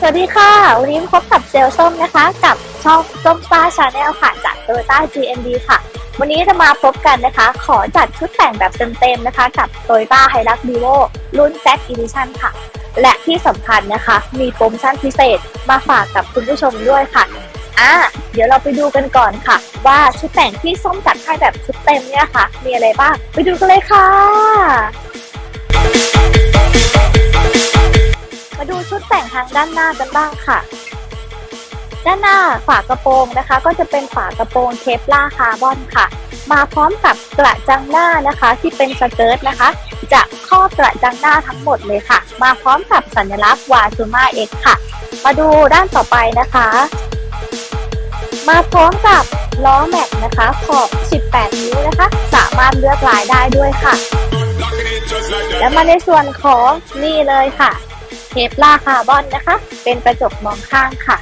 สวัสดีค่ะ วันนี้พบกับเซลส้มนะคะ กับช่องส้มซ่าชาแนลค่ะจาก Toyota GND ค่ะ วันนี้จะมาพบกันนะคะ ขอจัดชุดแต่งแบบเต็มๆนะคะ กับ Toyota Hilux Vivo รุ่น Z Edition ค่ะ และที่สำคัญนะคะ มีโปรโมชั่นพิเศษมาฝากกับคุณผู้ชมด้วยค่ะ อะเดี๋ยวเราไปดูกันก่อนค่ะ ว่าชุดแต่งที่ส้มจัดให้แบบชุดเต็มเนี่ยค่ะ มีอะไรบ้าง ไปดูกันเลยค่ะ มาดูชุดแต่งทางด้านหน้ากันบ้างค่ะ ด้านหน้าฝากระโปรงนะคะ ก็จะเป็นฝากระโปรงเคปล่าคาร์บอนค่ะ มาพร้อมกับกระจังหน้านะคะ ที่เป็นสเกิร์ตนะคะ จะครอบกระจังหน้าทั้งหมดเลยค่ะ มาพร้อมกับสัญลักษณ์วาซูมาเอ็กค่ะ มาดูด้านต่อไปนะคะ มาพร้อมกับล้อแม็กนะคะขอบ 18 นิ้วนะคะ สามารถเลือกลายได้ด้วยค่ะ และ that. มาในส่วนของนี่เลยค่ะ เทปล่าคาร์บอนนะคะ เป็นกระจกมองข้างค่ะ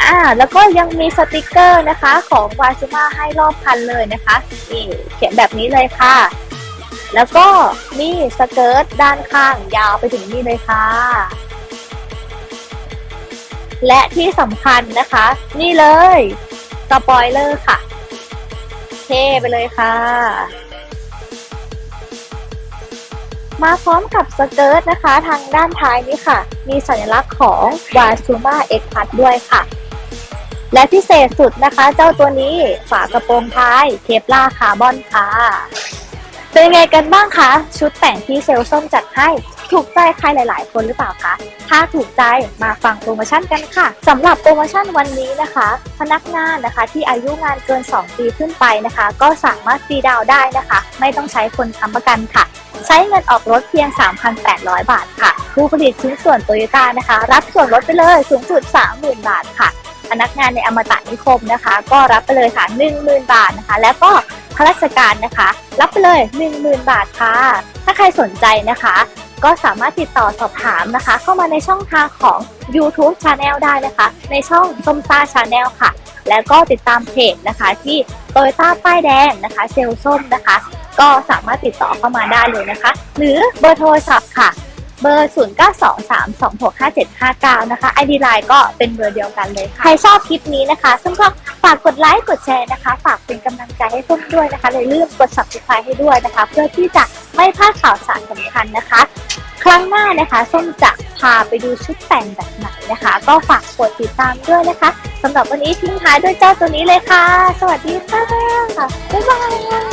อ่าแล้วก็ยังมีสติกเกอร์นะคะของวาซูมาให้รอบคันเลยนะคะนี่เขียนแบบนี้เลยค่ะ แล้วก็มีสเกิร์ตด้านข้างยาวไปถึงนี่เลยค่ะ และที่สำคัญนะคะ นี่เลยสปอยเลอร์ค่ะ เท่ไปเลยค่ะ มาพร้อมกับสเกิร์ตนะคะ ทางด้านท้ายนี้ค่ะ มีสัญลักษณ์ของ w a s u m a X p a s ด้วยค่ะ และพิเศษสุดนะคะ เจ้าตัวนี้ฝากระโปรงท้ายเคปล่าคาร์บอนค่ะ เป็นไงกันบ้างคะ ชุดแต่งที่เซลล์ส้มจัดให้ ถูกใจใครหลาย ๆ คนหรือเปล่าคะ ถ้าถูกใจมาฟังโปรโมชั่นกันค่ะสำหรับโปรโมชั่นวันนี้นะคะ พนักงานนะคะที่อายุงานเกิน 2 ปีขึ้นไปนะคะ ก็สามารถฟรีดาวได้นะคะ ไม่ต้องใช้คนค้ำประกันค่ะ ใช้เงินออกรถเพียง 3,800 บาทค่ะ ผู้ผลิตชิ้นส่วนโตโยต้านะคะ รับส่วนลดไปเลยสูงสุด 30,000 บาทค่ะพนักงานในอมตะนิคมนะคะ ก็รับไปเลยค่ะ 10,000 บาทนะคะ แล้วก็ข้าราชการนะคะ รับไปเลย 10,000 บาทค่ะ ถ้าใครสนใจนะคะ ก็สามารถติดต่อสอบถามนะคะ เข้ามาในช่องทางของ YouTube Channel ได้นะคะ ในช่องส้มซ่า Channel ค่ะ แล้วก็ติดตามเพจนะคะที่โตโยต้าป้ายแดงนะคะเซลส้มนะคะ ก็สามารถติดต่อเข้ามาได้เลยนะคะ หรือเบอร์โทรศัพท์ค่ะเบอร์ 0923265759 นะคะ ID Line ก็เป็นเบอร์เดียวกันเลยค่ะใครชอบคลิปนี้นะคะซึ่งก็ฝากกดไลค์ กดแชร์นะคะ ฝากเป็นกำลังใจให้ส้มด้วยนะคะเลยลืมกด subscribe ให้ด้วยนะคะ เพื่อที่จะ ไม่พลาดข่าวสารสำคัญนะคะ ครั้งหน้านะคะส้มจะพาไปดูชุดแต่งแบบไหนนะคะ ก็ฝากกดติดตามด้วยนะคะสำหรับวันนี้ทิ้งท้ายด้วยเจ้าตัวนี้เลยค่ะ สวัสดีค่ะ บ๊ายบาย